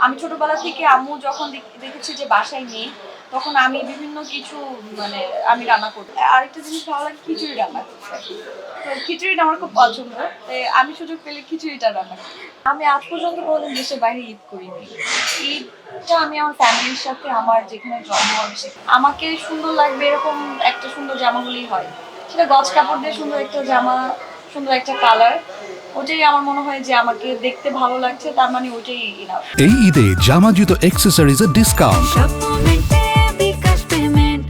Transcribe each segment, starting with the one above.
আমি ছোটবেলা থেকে আম্মু যখন দেখ- দেখেছি যে বাসায় নেই, তখন আমি বিভিন্ন কিছু মানে আমি রান্না করতে আরেকটা জিনিস ভালো লাগে, খিচুড়ি রান্না করতে। তো খিচুড়িটা আমার খুব পছন্দ। আমি সুযোগ পেলে খিচুড়িটা রান্না করি। আমি আজ পর্যন্ত কোনোদিন দেশের বাইরে ঈদ করিনি। ঈদটা আমি আমার ফ্যামিলির সাথে, আমার যেখানে জন্ম, আমি আমাকে সুন্দর লাগবে এরকম একটা সুন্দর জামা হলেই হয়। সেটা গজ কাপড় দিয়ে সুন্দর একটা জামা, সুন্দর একটা কালার ওটাই আমার মনে হয় যে আমাকে দেখতে ভালো লাগছে তার মানে ওটাই ইনাফ এই ঈদে জামা জুতো ডিসকাউন্ট পেমেন্ট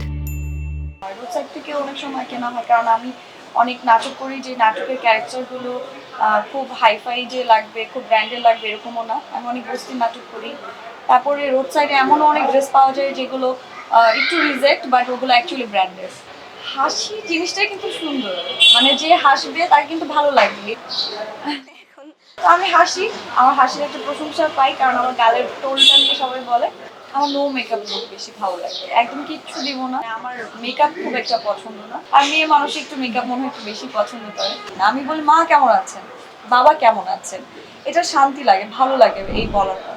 রোড সাইড থেকে অনেক সময় কেনা হয় কারণ আমি অনেক নাটক করি যে নাটকের ক্যারেক্টারগুলো খুব হাইফাই যে লাগবে খুব ব্র্যান্ডেড লাগবে এরকমও না। আমি অনেক বস্তির নাটক করি। তারপরে রোড সাইডে এমনও অনেক ড্রেস পাওয়া যায় যেগুলো একটু রিজেক্ট বাট ওগুলো অ্যাকচুয়ালি ব্র্যান্ডেড হাসি জিনিসটাই কিন্তু সুন্দর। মানে যে হাসবে তার কিন্তু ভালো লাগবে। তো আমি হাসি আমার হাসির একটা প্রশংসা পাই কারণ আমার গালের টোলটা নিয়ে সবাই বলে। আমার নো মেকআপ লুক বেশি ভালো লাগে। একদম কিচ্ছু দিব না। আমার মেকআপ খুব একটা পছন্দ না। আর মেয়ে মানুষ একটু মেকআপ মনে হয় একটু বেশি পছন্দ করে। আমি বলি মা কেমন আছেন? বাবা কেমন আছেন? এটা শান্তি লাগে ভালো লাগে এই বলাটা।